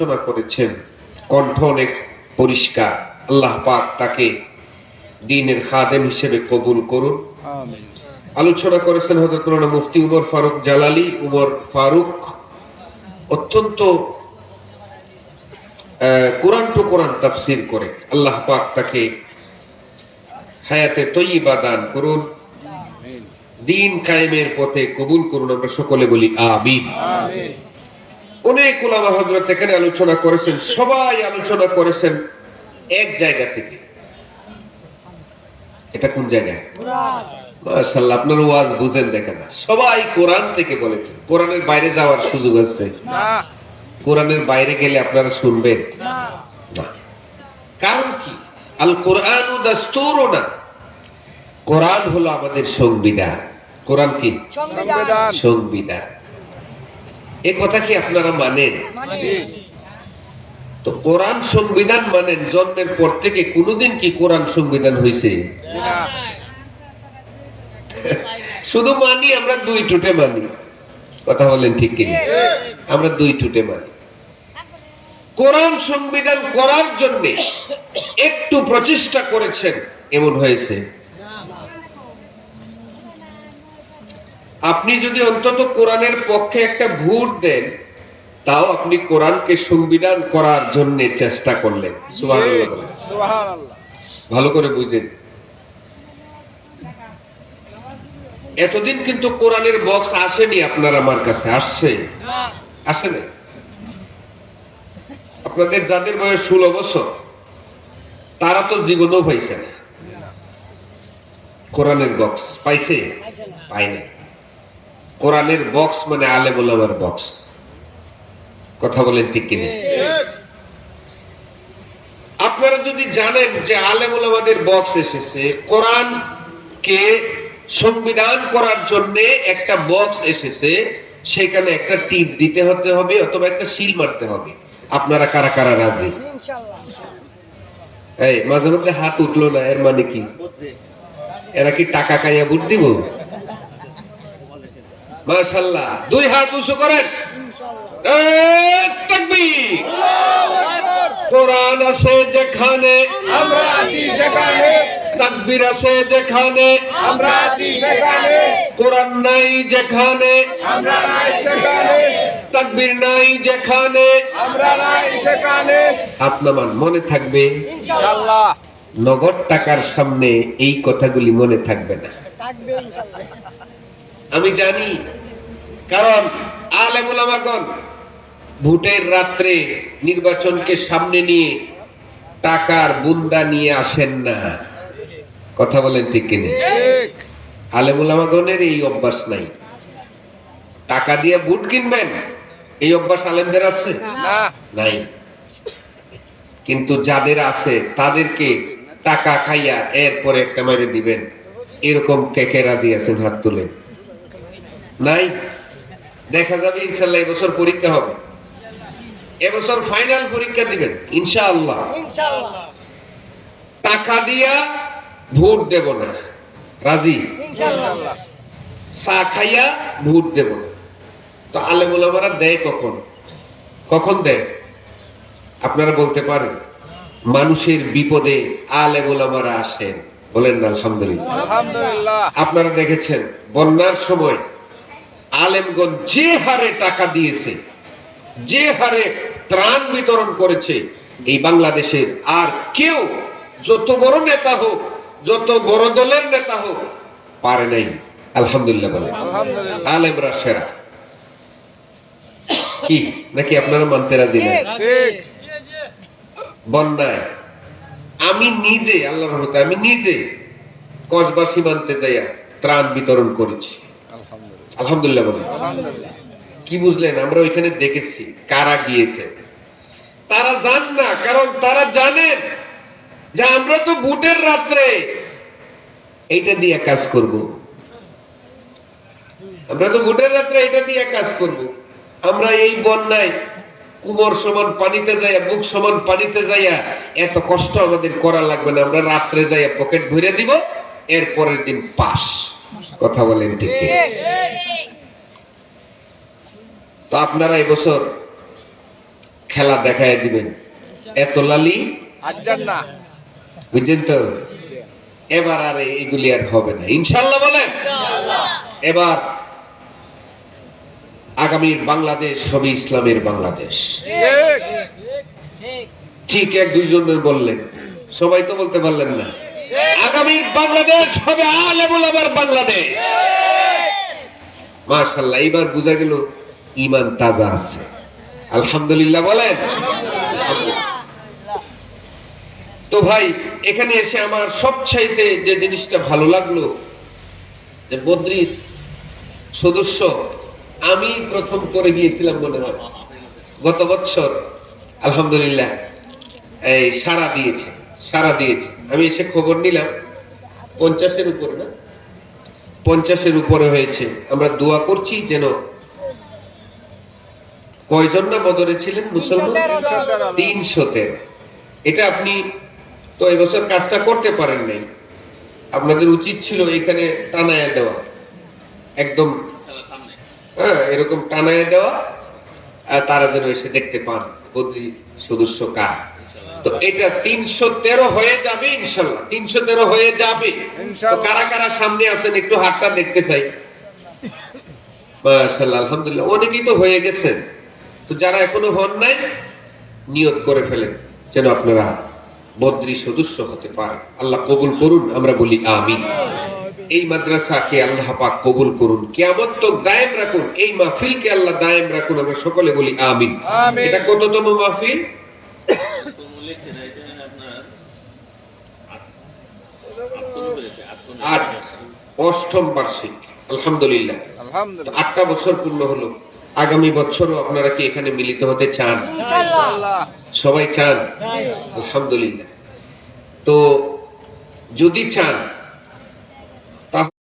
আলোচনা করেছেন। কণ্ঠ অনেক পরিষ্কার। আল্লাহ পাক তাকে দিনের খাদেম হিসেবে কবুল করুন। আলোচনা করেছেন হজরত মুফতি উমর ফারুক জালালি। উমর ফারুক অত্যন্ত কোরআন টু কোরআন তাফসির করে। আল্লাহ পাক তাকে হায়াতে তৈবা দান করুন। দিন কায়েমের পথে কবুল করুন। আমরা সকলে বলি আমিন। আমিন। অনেক ওলামা হজরত এখানে আলোচনা করেছেন সবাই আলোচনা করেছেন এক জায়গা থেকে। এটা কোন জায়গায় আপনার ওয়াজ বুঝেন দেখেন সবাই কোরআন থেকে বলেছেন। কোরআনের বাইরে যাওয়ার সুযোগ আছে। কোরআনের বাইরে গেলে আপনারা শুনবেন? কারণ কি? আল কোরআন না কোরআন হলো আমাদের সংবিধান। কোরআন কি? সংবিধান। সংবিধান। এ কথা কি আপনারা মানেন? তো কোরআন সংবিধান মানেন, জন্মের পর থেকে কোনোদিন কি কোরআন সংবিধান হয়েছে শুধু মানি, আমরা দুই টুটে মানি। কথা বলেন ঠিক কিনা? আমরা দুই টুটে মানি। কোরআন সংবিধান করার জন্য একটু প্রচেষ্টা করেছেন, এমন হয়েছে। আপনি যদি অন্তত কোরআনের পক্ষে একটা ভোট দেন তাও আপনি কোরআনকে সংবিধান করার জন্য চেষ্টা করলেন। ভালো করে বুঝেন। এতদিন কিন্তু কোরআনের বক্স আসেনি আপনার আমার কাছে আসছে? আসে না আপনাদের যাদের বয়স ষোলো বছর তারা তো জীবনেও পাইছে না। কোরআনের বক্স পাইছে? পাইনি কোরআনের বক্স মানে আলে বলামার বক্স। কথা বলেন ঠিক কিনা? আপনারা যদি জানেন যে আলেমুল আমাদের বক্স এসেছে কোরআন কে সংবিধান করার জন্য একটা বক্স এসেছে সেখানে একটা টিপ দিতে হতে হবে অথবা একটা সিল মারতে হবে। আপনারা কারা কারা রাজি? এই মাঝে মধ্যে হাত উঠল না এর মানে কি? এরা কি টাকা খাইয়া ভোট দিব? মাশাল্লাহ দুই হাত উঁচু করেন। কোরআন আছে যেখানে। আমরা আছি সেখানে। তাকবীর আছে যেখানে। আমরা আছি সেখানে। কোরআন নাই যেখানে। আমরা নাই সেখানে। তাকবীর নাই যেখানে। আমরা নাই সেখানে। নামান মনে থাকবে? ইনশাআল্লাহ। নগদ টাকার সামনে এই কথাগুলি মনে থাকবে না। আমি জানি। কারণ আলেমুল আমাগণ ভোটের রাত্রে নির্বাচনকে সামনে নিয়ে টাকার বুন্দা নিয়ে আসেন না। কথা বলেন ঠিক কিনা? ঠিক। আলেমুল আমাগণের এই অভ্যাস নাই। টাকা দিয়ে বুট কিনবেন এই অভ্যাস আলেমদের আছে? নাই। কিন্তু যাদের আছে তাদেরকে টাকা খাইয়া এরপরে একটা মেরে দিবেন। এরকম কেকেরা দিয়েছেন হাত তুলে। নাই? দেখা যাবে ইনশাল্লাহ এবছর পরীক্ষা হবে। এবছর ফাইনাল পরীক্ষা দিবেন ইনশাআল্লাহ। টাকা দিয়া ভোট দেব না। রাজি? চা খাইয়া ভোট দেব না। তো আলেমুলামারা দেয় কখন? কখন দেয়? আপনারা বলতে পারেন মানুষের বিপদে আলেমুলামারা আসেন। বলেন না আলহামদুলিল্লাহ। আলহামদুলিল্লাহ। আপনারা দেখেছেন বন্যার সময় আলেমগঞ্জ যে হারে টাকা দিয়েছে যে হারে ত্রাণ বিতরণ করেছে এই বাংলাদেশের আর কেউ যত বড় নেতা হোক যত বড় দলের নেতা হোক পারে নাই। আলহামদুলিল্লাহ বলে আলেমরা সেরা। কি নাকি আপনারা মানতে রাজি না? বন্যায়। আমি নিজে আল্লাহর রহমতে আমি নিজে কসবা সীমান্তে যাইয়া ত্রাণ বিতরণ করেছি। আলহামদুলিল্লাহ আলহামদুলিল্লাহ বলি আলহামদুলিল্লাহ কি বুঝলেন? আমরা ওইখানে দেখেছি কারা গিয়েছে। তারা জান না, কারণ তারা জানেন যে আমরা তো বুটের রাত্রে। এইটা দিয়ে কাজ করব। আমরা তো বুটের রাত্রে এটা দিয়ে কাজ করব। আমরা এই বন্যায় কুমোর সমান পানিতে যাইয়া বুক সমান পানিতে যাইয়া এত কষ্ট আমাদের করা লাগবে না। আমরা রাত্রে যাইয়া পকেট ভরে দিব, এর পরের দিন পাস। কথা বলেন ঠিক তো আপনারা এবছর খেলা দেখায় দিবেন। এত লালি? বুঝছেন তো? এবার আর এগুলি আর হবে না। ইনশাল্লাহ বলেন। এবার আগামীর বাংলাদেশ হবে ইসলামের বাংলাদেশ। ঠিক। ঠিক এক দুইজনের বললেন। সবাই তো বলতে পারলেন না। আগামীর বাংলাদেশ হবে আলেমুল আমার বাংলাদেশ। মাশাল্লাহ এইবার বোঝা গেল ইমান তাজা আছে। আলহামদুলিল্লাহ বলেন? তো ভাই, এখানে এসে আমার সবচাইতে যে জিনিসটা ভালো লাগল, যে বদ্রির সদস্য, আমি প্রথম করে গিয়েছিলাম মনে হয়। গত বছর, আলহামদুলিল্লাহ, এই সারা দিয়েছে। সারা দিয়েছে। আমি এসে খবর নিলাম পঞ্চাশের উপরে না? পঞ্চাশের উপরে হয়েছে। আমরা দোয়া করছি যেন কয়জন না বদরে ছিলেন মুসলমান? তিনশো তেরো এটা আপনি তো এবছর কাজটা করতে পারেন নাই। আপনাদের উচিত ছিল এখানে টানায় দেওয়া। একদম হ্যাঁ এরকম টানায় দেওয়া আর তারা যেন এসে দেখতে পান। বদ্রী সদস্য কার? তো এটা তিনশো তেরো হয়ে যাবে ইনশাল্লাহ। তিনশো তেরো হয়ে যাবে। কারা কারা সামনে আছেন একটু হাতটা দেখতে চাই। মাশাল্লাহ আলহামদুলিল্লাহ। অনেকেই তো হয়ে গেছেন। তো যারা এখনও হন নাই নিয়ত করে ফেলেন যেন আপনারা বদ্রী সদস্য হতে পারেন। আল্লাহ কবুল করুন আমরা বলি আমি এই মাদ্রাসাকে আল্লাহ পাক কবুল করুন। কিয়ামত তো দায়েম রাখুন। এই মাহফিলকে আল্লাহ দায়েম রাখুন আমরা সকলে বলি আমিন। আমিন। এটা কততম মাহফিল? আট অষ্টম বার্ষিক আলহামদুলিল্লাহ। আটটা বছর পূর্ণ হলো। আগামী বছরও আপনারা কি এখানে মিলিত হতে চান? সবাই চান? আলহামদুলিল্লাহ। তো যদি চান